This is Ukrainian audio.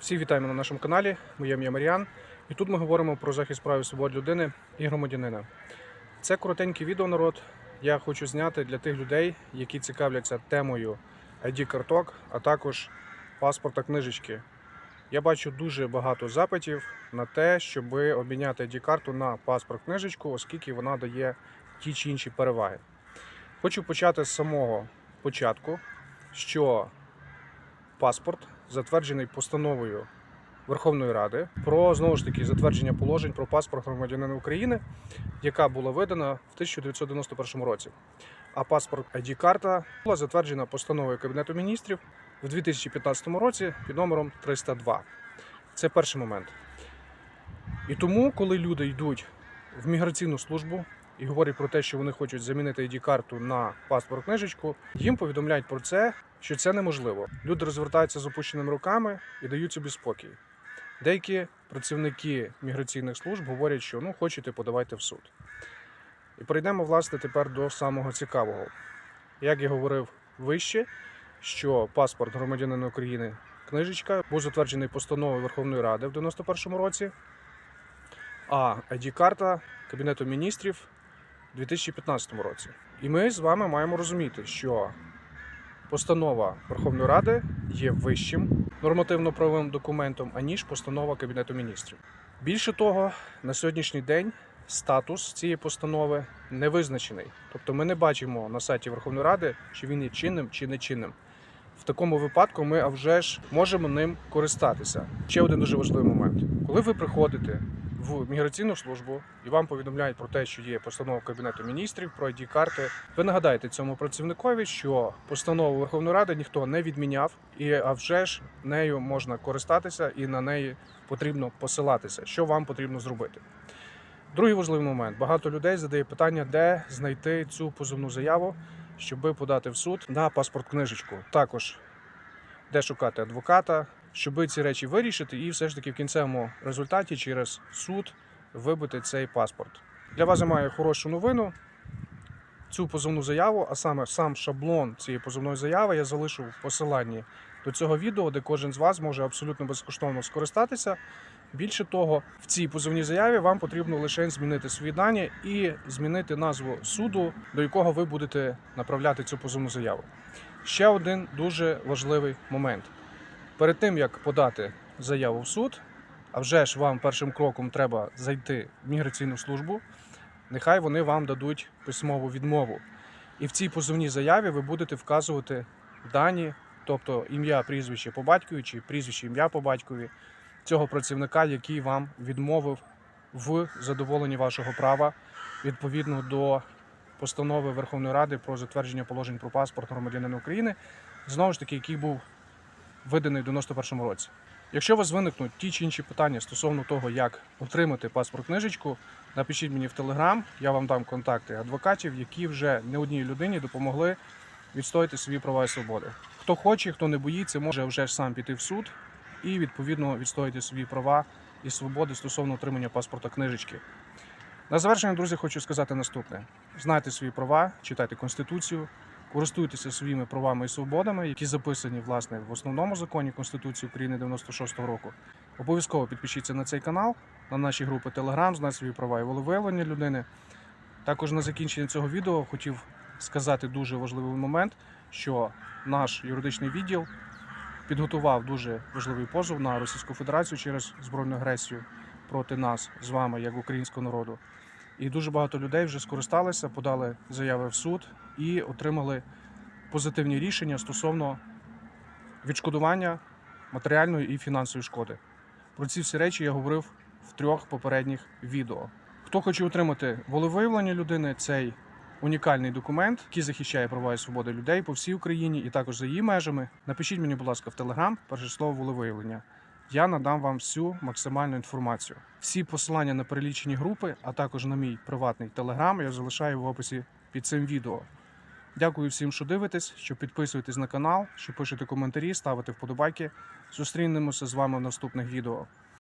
Всі вітаємо на нашому каналі. Моє ім'я Маріан. І тут ми говоримо про захист прав і свобод людини і громадянина. Це коротеньке відео народ. Я хочу зняти для тих людей, які цікавляться темою ID-карток, а також паспорта книжечки. Я бачу дуже багато запитів на те, щоб обміняти ID-карту на паспорт книжечку, оскільки вона дає ті чи інші переваги. Хочу почати з самого початку, що паспорт затверджений постановою Верховної Ради про знову ж таки затвердження положень про паспорт громадянина України, яка була видана в 1991 році. А паспорт ID-карта була затверджена постановою Кабінету міністрів в 2015 році під номером 302. Це перший момент. І тому, коли люди йдуть в міграційну службу і говорять про те, що вони хочуть замінити ID-карту на паспорт книжечку, їм повідомляють про це, що це неможливо. Люди розвертаються з опущеними руками і дають собі спокій. Деякі працівники міграційних служб говорять, що ну хочете, подавайте в суд. І перейдемо, власне, тепер до самого цікавого. Як я говорив вище, що паспорт громадянина України книжечка був затверджений постановою Верховної Ради в 91-му році, а ID-карта Кабінету міністрів 2015 році. І ми з вами маємо розуміти, що постанова Верховної Ради є вищим нормативно-правовим документом, аніж постанова Кабінету міністрів. Більше того, на сьогоднішній день статус цієї постанови не визначений. Тобто ми не бачимо на сайті Верховної Ради, чи він є чинним чи не чинним. В такому випадку ми а вже ж можемо ним користатися. Ще один дуже важливий момент. Коли ви приходите в міграційну службу і вам повідомляють про те, що є постанова Кабінету міністрів про id карти ви нагадаєте цьому працівникові, що постанову Верховної Ради ніхто не відміняв, і а вже ж нею можна користатися і на неї потрібно посилатися. Що вам потрібно зробити? Другий важливий момент: багато людей задає питання, де знайти цю позовну заяву, щоб подати в суд на паспорт книжечку. Також де шукати адвоката, щоб ці речі вирішити, і все ж таки в кінцевому результаті через суд вибити цей паспорт. Для вас я маю хорошу новину. Цю позовну заяву, а саме сам шаблон цієї позовної заяви, я залишу в посиланні до цього відео, де кожен з вас може абсолютно безкоштовно скористатися. Більше того, в цій позовній заяві вам потрібно лише змінити свої дані і змінити назву суду, до якого ви будете направляти цю позовну заяву. Ще один дуже важливий момент. Перед тим як подати заяву в суд, а вже ж вам першим кроком треба зайти в міграційну службу, нехай вони вам дадуть письмову відмову. І в цій позовній заяві ви будете вказувати дані, тобто ім'я, прізвище по батькові чи прізвище ім'я по батькові цього працівника, який вам відмовив в задоволенні вашого права відповідно до постанови Верховної Ради про затвердження положень про паспорт громадянина України, знову ж таки, який був виданий в 91 році. Якщо у вас виникнуть ті чи інші питання стосовно того, як отримати паспорт книжечку, напишіть мені в Телеграм, я вам дам контакти адвокатів, які вже не одній людині допомогли відстояти свої права і свободи. Хто хоче, хто не боїться, може вже сам піти в суд і відповідно відстояти свої права і свободи стосовно отримання паспорта книжечки. На завершення, друзі, хочу сказати наступне: знайте свої права, читайте конституцію, користуйтеся своїми правами і свободами, які записані власне в основному законі Конституції України 96-го року. Обов'язково підпишіться на цей канал, на наші групи Telegram, знайте свої права і волевиявлення людини. Також на закінчення цього відео хотів сказати дуже важливий момент, що наш юридичний відділ підготував дуже важливий позов на Російську Федерацію через збройну агресію проти нас з вами, як українського народу. І дуже багато людей вже скористалися, подали заяви в суд і отримали позитивні рішення стосовно відшкодування матеріальної і фінансової шкоди. Про ці всі речі я говорив в трьох попередніх відео. Хто хоче отримати волевиявлення людини, цей унікальний документ, який захищає права і свободи людей по всій Україні і також за її межами. Напишіть мені, будь ласка, в Телеграм перше слово волевиявлення. Я надам вам всю максимальну інформацію. Всі посилання на перелічені групи, а також на мій приватний телеграм, я залишаю в описі під цим відео. Дякую всім, що дивитесь, що підписуєтесь на канал, що пишете коментарі, ставите вподобайки. Зустрінемося з вами в наступних відео.